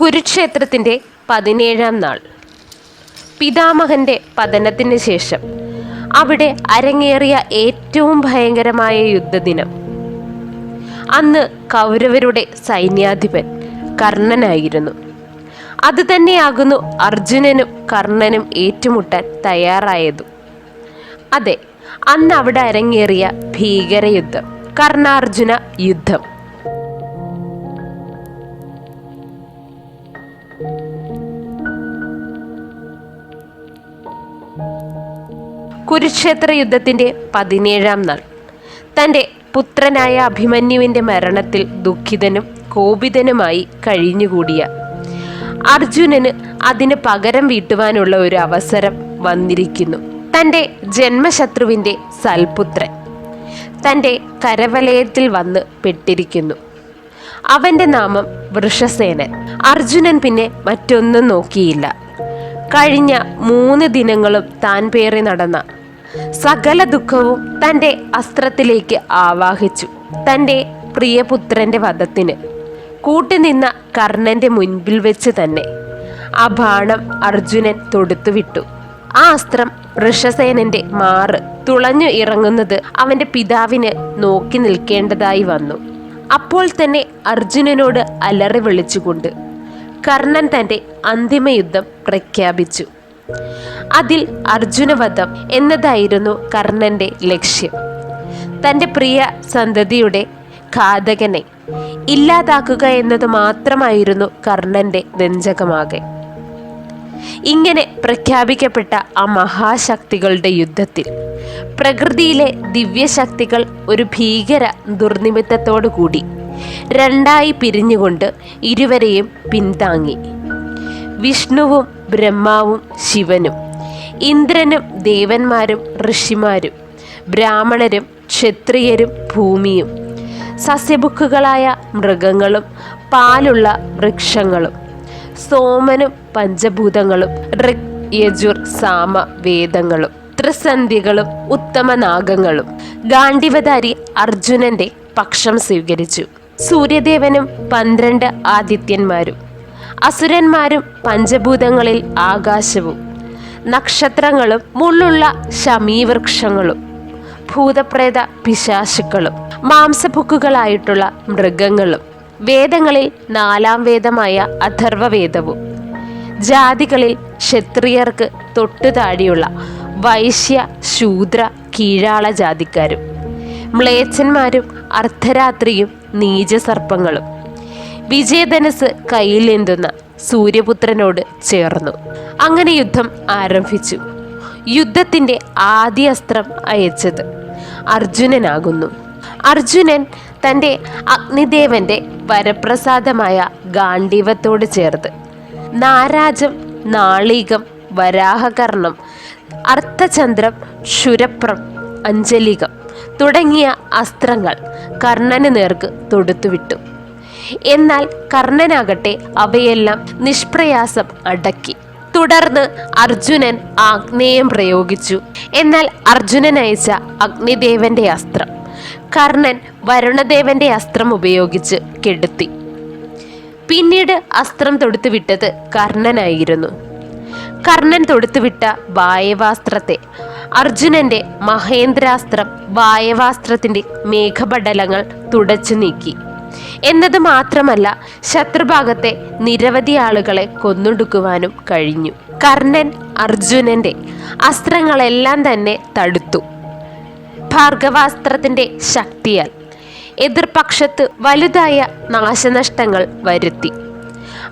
കുരുക്ഷേത്രത്തിന്റെ പതിനേഴാം നാൾ. പിതാമഹന്റെ പതനത്തിന് ശേഷം അവിടെ അരങ്ങേറിയ ഏറ്റവും ഭയങ്കരമായ യുദ്ധദിനം. അന്ന് കൗരവരുടെ സൈന്യാധിപൻ കർണനായിരുന്നു. അത് തന്നെയാകുന്നു അർജുനനും കർണനും ഏറ്റുമുട്ടാൻ തയ്യാറായതും. അതെ അന്ന് അവിടെ അരങ്ങേറിയ ഭീകരയുദ്ധം കർണാർജുന യുദ്ധം. കുരുക്ഷേത്ര യുദ്ധത്തിന്റെ പതിനേഴാം നാൾ. തന്റെ പുത്രനായ അഭിമന്യുവിന്റെ മരണത്തിൽ ദുഃഖിതനും കോപിതനുമായി കഴിഞ്ഞുകൂടിയ അർജുനന് അതിന് പകരം വീട്ടുവാനുള്ള ഒരു അവസരം വന്നിരിക്കുന്നു. തന്റെ ജന്മശത്രുവിന്റെ സൽപുത്രൻ തന്റെ കരവലയത്തിൽ വന്ന് പെട്ടിരിക്കുന്നു. അവന്റെ നാമം വൃഷസേനൻ. അർജുനൻ പിന്നെ മറ്റൊന്നും നോക്കിയില്ല. കഴിഞ്ഞ മൂന്ന് ദിനങ്ങളും താൻ പേറി നടന്ന സകല ദുഃഖവും തന്റെ അസ്ത്രത്തിലേക്ക് ആവാഹിച്ചു. തന്റെ പ്രിയപുത്രന്റെ വധത്തിന്. കൂട്ടുനിന്ന കർണന്റെ മുൻപിൽ വെച്ച് തന്നെ ആ ബാണം അർജുനൻ തൊടുത്തുവിട്ടു. ആ അസ്ത്രം ഋഷസേനന്റെ മാറ് തുളഞ്ഞു ഇറങ്ങുന്നത് അവന്റെ പിതാവിന് നോക്കി നിൽക്കേണ്ടതായി വന്നു. അപ്പോൾ തന്നെ അർജുനനോട് അലറി വിളിച്ചുകൊണ്ട് കർണൻ തന്റെ അന്തിമയുദ്ധം പ്രഖ്യാപിച്ചു. അതിൽ അർജുനവധം എന്നതായിരുന്നു കർണന്റെ ലക്ഷ്യം. തന്റെ പ്രിയ സന്തതിയുടെ ഘാതകനെ ഇല്ലാതാക്കുക എന്നത് മാത്രമായിരുന്നു കർണന്റെ നെഞ്ചകമാകെ ഇങ്ങനെ പ്രഖ്യാപിക്കപ്പെട്ട ആ മഹാശക്തികളുടെ യുദ്ധത്തിൽ പ്രകൃതിയിലെ ദിവ്യശക്തികൾ ഒരു ഭീകര ദുർനിമിത്തത്തോടു കൂടി രണ്ടായി പിരിഞ്ഞുകൊണ്ട് ഇരുവരെയും പിന്താങ്ങി വിഷ്ണുവും ബ്രഹ്മാവും ശിവനും ഇന്ദ്രനും ദേവന്മാരും ഋഷിമാരും ബ്രാഹ്മണരും ക്ഷത്രിയരും ഭൂമിയും സസ്യബുക്കുകളായ മൃഗങ്ങളും പാലുള്ള വൃക്ഷങ്ങളും സോമനും പഞ്ചഭൂതങ്ങളും ഋഗ് യജുർ സാമ വേദങ്ങളും ത്രിസന്ധികളും ഉത്തമനാഗങ്ങളും. ഗാന്ഡിവധാരി അർജുനന്റെ പക്ഷം സ്വീകരിച്ചു. സൂര്യദേവനും പന്ത്രണ്ട് ആദിത്യന്മാരും അസുരന്മാരും പഞ്ചഭൂതങ്ങളിൽ ആകാശവും നക്ഷത്രങ്ങളും മുള്ളുള്ള ശമീവൃക്ഷങ്ങളും ഭൂതപ്രേത പിശാശുക്കളും മാംസഭുക്കുകളായിട്ടുള്ള മൃഗങ്ങളും. വേദങ്ങളിൽ നാലാം വേദമായ അഥർവവേദവും. ജാതികളിൽ ക്ഷത്രിയർക്ക് തൊട്ടുതാടിയുള്ള വൈശ്യ ശൂദ്ര കീഴാള ജാതിക്കാരും. മ്ലേച്ഛന്മാരും അർദ്ധരാത്രിയും നീചസർപ്പങ്ങളും. വിജയധനസ് കയ്യിലേന്തുന്ന സൂര്യപുത്രനോട് ചേർന്നു. അങ്ങനെ യുദ്ധം ആരംഭിച്ചു. യുദ്ധത്തിന്റെ ആദ്യ അസ്ത്രം അയച്ചത് അർജുനനാകുന്നു. അർജുനൻ തന്റെ അഗ്നിദേവന്റെ വരപ്രസാദമായ ഗാണ്ഡീവത്തോട് ചേർത്ത് നാരാജം നാളീകം വരാഹകർണം അർത്ഥചന്ദ്രം ക്ഷുരപ്രം അഞ്ജലികം തുടങ്ങിയ അസ്ത്രങ്ങൾ കർണന് നേർക്ക് തൊടുത്തുവിട്ടു. എന്നാൽ കർണനാകട്ടെ അവയെല്ലാം നിഷ്പ്രയാസം അടക്കി. തുടർന്ന് അർജുനൻ ആഗ്നേയം പ്രയോഗിച്ചു. എന്നാൽ അർജുനൻ അയച്ച അഗ്നിദേവന്റെ അസ്ത്രം കർണൻ വരുണദേവന്റെ അസ്ത്രം ഉപയോഗിച്ച് കെടുത്തി. പിന്നീട് അസ്ത്രം തൊടുത്തുവിട്ടത് കർണനായിരുന്നു. കർണൻ തൊടുത്തുവിട്ട വായവാസ്ത്രത്തെ അർജുനന്റെ മഹേന്ദ്രാസ്ത്രം വായവാസ്ത്രത്തിന്റെ മേഘപടലങ്ങൾ തുടച്ചു നീക്കി. എന്നത് മാത്രമല്ല ശത്രുഭാഗത്തെ നിരവധി ആളുകളെ കൊന്നൊടുക്കുവാനും കഴിഞ്ഞു. കർണൻ അർജുനന്റെ അസ്ത്രങ്ങളെല്ലാം തന്നെ തടുത്തു. ഭാർഗവാസ്ത്രത്തിന്റെ ശക്തിയാൽ എതിർപക്ഷത്ത് വലുതായ നാശനഷ്ടങ്ങൾ വരുത്തി.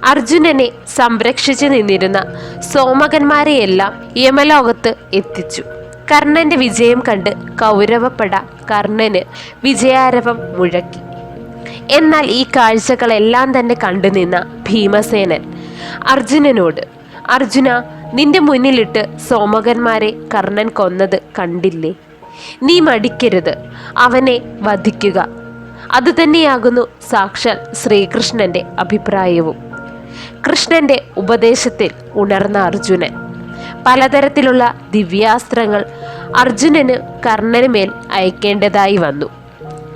അർജുനനെ സംരക്ഷിച്ചു നിന്നിരുന്ന സോമകന്മാരെയെല്ലാം യമലോകത്ത് എത്തിച്ചു. കർണന്റെ വിജയം കണ്ട് കൗരവപ്പെട കർണന് വിജയാരവം മുഴക്കി. എന്നാൽ ഈ കാഴ്ചകളെല്ലാം തന്നെ കണ്ടുനിന്ന ഭീമസേനൻ അർജുനനോട് അർജുന നിന്റെ മുന്നിലിട്ട് സോമകന്മാരെ കർണൻ കൊന്നത് കണ്ടില്ലേ? നീ മടിക്കരുത് അവനെ വധിക്കുക. അതുതന്നെയാകുന്നു സാക്ഷാൽ ശ്രീകൃഷ്ണന്റെ അഭിപ്രായവും. കൃഷ്ണന്റെ ഉപദേശത്തിൽ ഉണർന്ന അർജുനൻ. പലതരത്തിലുള്ള ദിവ്യാസ്ത്രങ്ങൾ അർജുനന് കർണന് മേൽ അയക്കേണ്ടതായി വന്നു.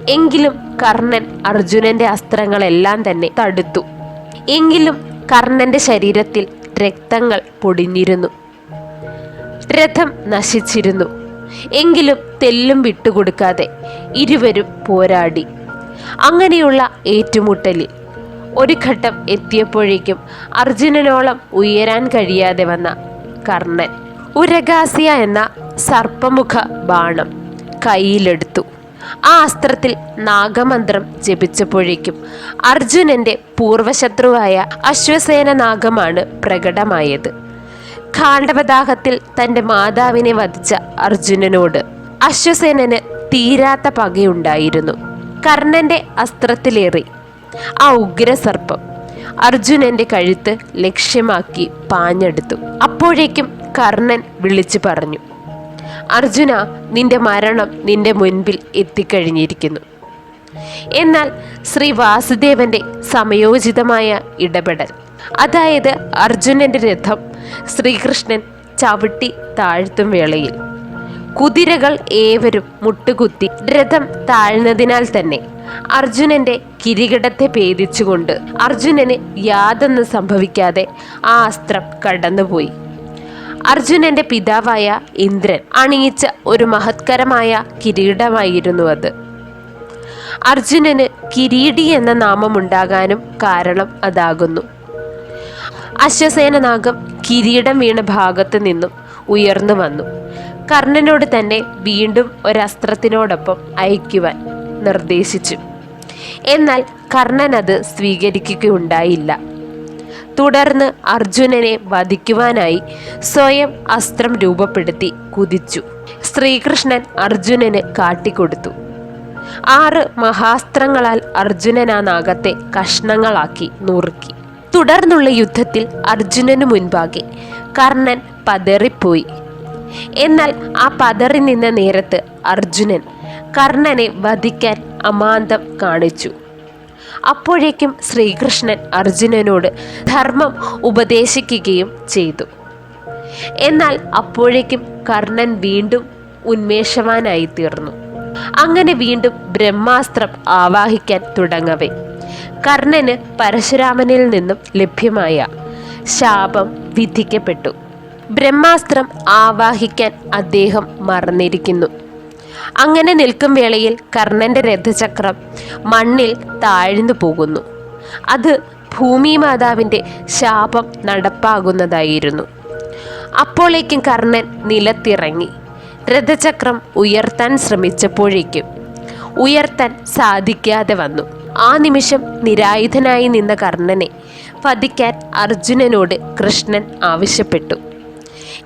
എങ്കിലും കർണൻ അർജുനന്റെ അസ്ത്രങ്ങളെല്ലാം തന്നെ തടുത്തു. എങ്കിലും കർണന്റെ ശരീരത്തിൽ രക്തങ്ങൾ പൊടിഞ്ഞിരുന്നു. രഥം നശിച്ചിരുന്നു. എങ്കിലും തെല്ലും വിട്ടുകൊടുക്കാതെ ഇരുവരും പോരാടി. അങ്ങനെയുള്ള ഏറ്റുമുട്ടലിൽ ഒരു ഘട്ടം എത്തിയപ്പോഴേക്കും അർജുനനോളം ഉയരാൻ കഴിയാതെ വന്ന കർണൻ. ഉരഗാസിയ എന്ന സർപ്പമുഖ ബാണം കയ്യിലെടുത്തു. ആ അസ്ത്രത്തിൽ നാഗമന്ത്രം ജപിച്ചപ്പോഴേക്കും അർജുനന്റെ പൂർവശത്രുവായ അശ്വസേന നാഗമാണ് പ്രകടമായത്. ഖാണ്ഡവദാഹത്തിൽ തന്റെ മാതാവിനെ വധിച്ച അർജുനനോട് അശ്വസേനന് തീരാത്ത പകയുണ്ടായിരുന്നു. കർണന്റെ അസ്ത്രത്തിലേറി ആ ഉഗ്രസർപ്പം അർജുനന്റെ കഴുത്ത് ലക്ഷ്യമാക്കി പാഞ്ഞെടുത്തു. അപ്പോഴേക്കും കർണൻ വിളിച്ചു പറഞ്ഞു അർജുന നിന്റെ മരണം നിന്റെ മുൻപിൽ എത്തിക്കഴിഞ്ഞിരിക്കുന്നു. എന്നാൽ ശ്രീ വാസുദേവന്റെ സമയോചിതമായ ഇടപെടൽ അതായത് അർജുനന്റെ രഥം ശ്രീകൃഷ്ണൻ ചവിട്ടി താഴ്ത്തും വേളയിൽ. കുതിരകൾ ഏവരും മുട്ടുകുത്തി രഥം താഴ്ന്നതിനാൽ തന്നെ അർജുനന്റെ കിരീടത്തെ ഭേദിച്ചുകൊണ്ട് അർജുനന് യാതൊന്നും സംഭവിക്കാതെ ആ അസ്ത്രം കടന്നുപോയി. അർജുനന്റെ പിതാവായ ഇന്ദ്രൻ അണിയിച്ച ഒരു മഹത്കരമായ കിരീടമായിരുന്നു അത്. അർജുനന് കിരീടി എന്ന നാമം ഉണ്ടാകാനും കാരണം അതാകുന്നു. അശ്വസേന നാഗം കിരീടം വീണ ഭാഗത്തു നിന്നും ഉയർന്നു വന്നു. കർണനോട് തന്നെ വീണ്ടും ഒരസ്ത്രത്തിനോടൊപ്പം അയക്കുവാൻ നിർദ്ദേശിച്ചു. എന്നാൽ കർണൻ അത് സ്വീകരിക്കുകയുണ്ടായില്ല. തുടർന്ന് അർജുനനെ വധിക്കുവാനായി സ്വയം അസ്ത്രം രൂപപ്പെടുത്തി കുതിച്ചു. ശ്രീകൃഷ്ണൻ അർജുനന് കാട്ടിക്കൊടുത്തു. ആറ് മഹാസ്ത്രങ്ങളാൽ അർജുനൻ ആ നാഗത്തെ കഷ്ണങ്ങളാക്കി നുറുക്കി. തുടർന്നുള്ള യുദ്ധത്തിൽ അർജുനനു മുൻപാകെ കർണൻ പതറിപ്പോയി. എന്നാൽ ആ പതറി നിന്ന നേരത്ത് അർജുനൻ കർണനെ വധിക്കാൻ അമാന്തം കാണിച്ചു. അപ്പോഴേക്കും ശ്രീകൃഷ്ണൻ അർജുനനോട് ധർമ്മം ഉപദേശിക്കുകയും ചെയ്തു. എന്നാൽ അപ്പോഴേക്കും കർണൻ വീണ്ടും ഉന്മേഷവാനായി തീർന്നു. അങ്ങനെ വീണ്ടും ബ്രഹ്മാസ്ത്രം ആവാഹിക്കാൻ തുടങ്ങവേ. കർണന് പരശുരാമനിൽ നിന്നും ലഭ്യമായ ശാപം വിധിക്കപ്പെട്ടു. ബ്രഹ്മാസ്ത്രം ആവാഹിക്കാൻ അദ്ദേഹം മറന്നിരിക്കുന്നു. അങ്ങനെ നിൽക്കും വേളയിൽ കർണന്റെ രഥചക്രം മണ്ണിൽ താഴ്ന്നു പോകുന്നു. അത് ഭൂമി മാതാവിന്റെ ശാപം നടപ്പാകുന്നതായിരുന്നു. അപ്പോഴേക്കും കർണൻ നിലത്തിറങ്ങി. രഥചക്രം ഉയർത്താൻ ശ്രമിച്ചപ്പോഴേക്കും ഉയർത്താൻ സാധിക്കാതെ വന്നു. ആ നിമിഷം നിരായുധനായി നിന്ന കർണനെ വധിക്കാൻ അർജുനനോട് കൃഷ്ണൻ ആവശ്യപ്പെട്ടു.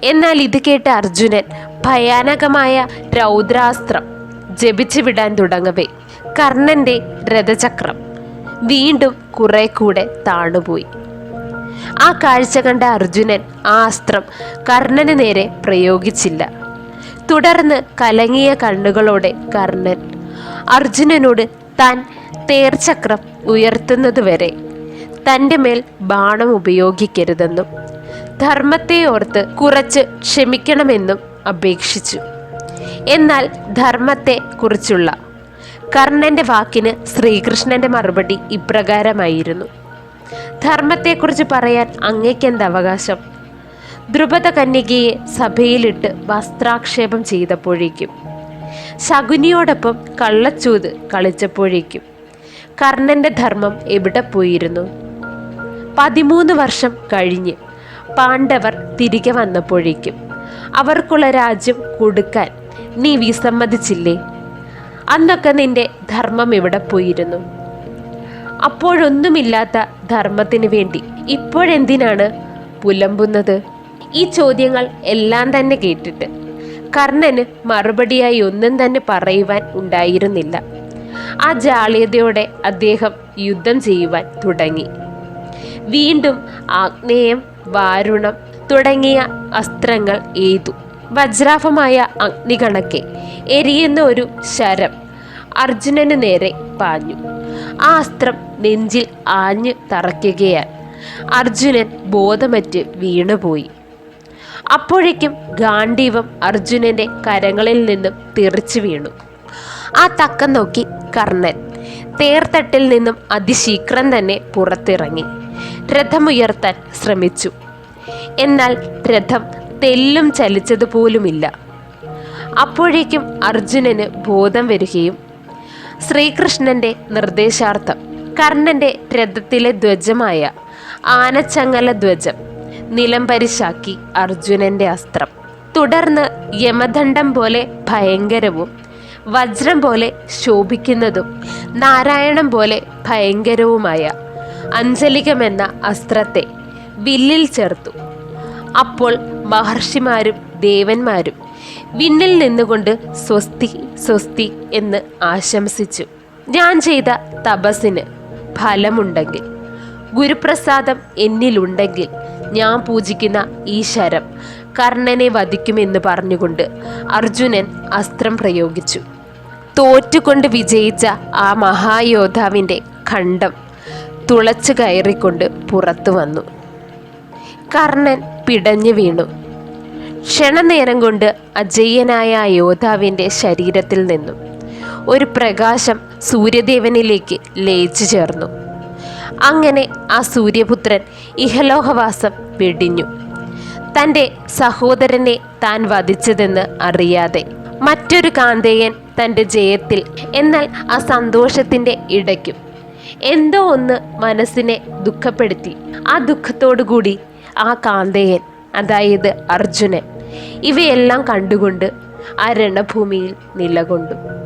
എന്നാൽ ഇത് കേട്ട അർജുനൻ ഭയാനകമായ രൗദ്രാസ്ത്രം ജപിച്ചു വിടാൻ തുടങ്ങവേ. കർണന്റെ രഥചക്രം വീണ്ടും കുറെ കൂടെ താണുപോയി. ആ കാഴ്ച കണ്ട അർജുനൻ ആ അസ്ത്രം കർണന് നേരെ പ്രയോഗിച്ചില്ല. തുടർന്ന് കലങ്ങിയ കണ്ണുകളോടെ കർണൻ അർജുനനോട് താൻ തേർചക്രം ഉയർത്തുന്നതുവരെ തന്റെ മേൽ ബാണം ഉപയോഗിക്കരുതെന്നും ധർമ്മത്തെ ഓർത്ത് കുറച്ച് ക്ഷമിക്കണമെന്നും അപേക്ഷിച്ചു. എന്നാൽ ധർമ്മത്തെ കുറിച്ചുള്ള കർണന്റെ വാക്കിന് ശ്രീകൃഷ്ണന്റെ മറുപടി ഇപ്രകാരമായിരുന്നു. ധർമ്മത്തെക്കുറിച്ച് പറയാൻ അങ്ങേക്കെന്ത് അവകാശം? ദ്രുപദ കന്യകയെ സഭയിലിട്ട് വസ്ത്രാക്ഷേപം ചെയ്തപ്പോഴേക്കും ശകുനിയോടൊപ്പം കള്ളച്ചൂത് കളിച്ചപ്പോഴേക്കും കർണന്റെ ധർമ്മം എവിടെ പോയിരുന്നു? പതിമൂന്ന് വർഷം കഴിഞ്ഞ് പാണ്ഡവർ തിരികെ വന്നപ്പോഴേക്കും അവർക്കുള്ള രാജ്യം കൊടുക്കാൻ നീ വിസമ്മതിച്ചില്ലേ അന്നൊക്കെ നിന്റെ ധർമ്മം എവിടെ പോയിരുന്നു? അപ്പോഴൊന്നുമില്ലാത്ത ധർമ്മത്തിന് വേണ്ടി ഇപ്പോഴെന്തിനാണ് പുലമ്പുന്നത്? ഈ ചോദ്യങ്ങൾ എല്ലാം തന്നെ കേട്ടിട്ട് കർണന് മറുപടിയായി ഒന്നും തന്നെ പറയുവാൻ ഉണ്ടായിരുന്നില്ല. ആ ജാള്യതയോടെ അദ്ദേഹം യുദ്ധം ചെയ്യുവാൻ തുടങ്ങി. വീണ്ടും ആഗ്നേയം വാരുണം തുടങ്ങിയ അസ്ത്രങ്ങൾ എയ്തു വജ്രാഫമായ അഗ്നികണക്കെ എരിയുന്ന ഒരു ശരം അർജുനന് നേരെ പാഞ്ഞു. ആ അസ്ത്രം നെഞ്ചിൽ ആഞ്ഞു തറയ്ക്കുകയാൽ അർജുനൻ ബോധമറ്റ് വീണുപോയി. അപ്പോഴേക്കും ഗാന്ഡീവം അർജുനന്റെ കരങ്ങളിൽ നിന്നും തെറിച്ചു വീണു. ആ തക്കം നോക്കി കർണൻ തേർത്തട്ടിൽ നിന്നും അതിശീഘ്രം തന്നെ പുറത്തിറങ്ങി. രഥമുയർത്താൻ ശ്രമിച്ചു. എന്നാൽ രഥം തെല്ലും ചലിച്ചതുപോലുമില്ല. അപ്പോഴേക്കും അർജുനന് ബോധം വരികയും ശ്രീകൃഷ്ണന്റെ നിർദ്ദേശാർത്ഥം കർണന്റെ രഥത്തിലെ ധ്വജമായ ആനച്ചങ്ങല ധ്വജം നിലംപരിശാക്കി അർജുനന്റെ അസ്ത്രം. തുടർന്ന് യമദണ്ഡം പോലെ ഭയങ്കരവും വജ്രം പോലെ ശോഭിക്കുന്നതും നാരായണം പോലെ ഭയങ്കരവുമായ അഞ്ജലികമെന്ന അസ്ത്രത്തെ വില്ലിൽ ചേർത്തു. അപ്പോൾ മഹർഷിമാരും ദേവന്മാരും വിണ്ണിൽ നിന്നുകൊണ്ട് സ്വസ്തി സ്വസ്തി എന്ന് ആശംസിച്ചു. ഞാൻ ചെയ്ത തപസ്സിന് ഫലമുണ്ടെങ്കിൽ ഗുരുപ്രസാദം എന്നിലുണ്ടെങ്കിൽ ഞാൻ പൂജിക്കുന്ന ഈ ശരം കർണനെ വധിക്കുമെന്ന് പറഞ്ഞുകൊണ്ട് അർജുനൻ അസ്ത്രം പ്രയോഗിച്ചു. തോറ്റുകൊണ്ട് വിജയിച്ച ആ മഹായോദ്ധാവിന്റെ ഖണ്ഡം തുളച്ചു കയറിക്കൊണ്ട് പുറത്തു വന്നു. കർണൻ പിടഞ്ഞു വീണു. ക്ഷണനേരം കൊണ്ട് അജയ്യനായ യോദ്ധാവിന്റെ ശരീരത്തിൽ നിന്നും. ഒരു പ്രകാശം സൂര്യദേവനിലേക്ക് ലയിച്ചു ചേർന്നു. അങ്ങനെ ആ സൂര്യപുത്രൻ ഇഹലോഹവാസം വെടിഞ്ഞു. തന്റെ സഹോദരനെ താൻ വധിച്ചതെന്ന് അറിയാതെ മറ്റൊരു കാന്തേയൻ തന്റെ ജയത്തിൽ എന്നാൽ ആ സന്തോഷത്തിന്റെ ഇടയ്ക്കും എന്തോ ഒന്ന് മനസ്സിനെ ദുഃഖപ്പെടുത്തി. ആ ദുഃഖത്തോടുകൂടി ആ കാന്തയൻ അതായത് അർജുനൻ ഇവയെല്ലാം കണ്ടുകൊണ്ട് ആ രണഭൂമിയിൽ നിലകൊണ്ടു.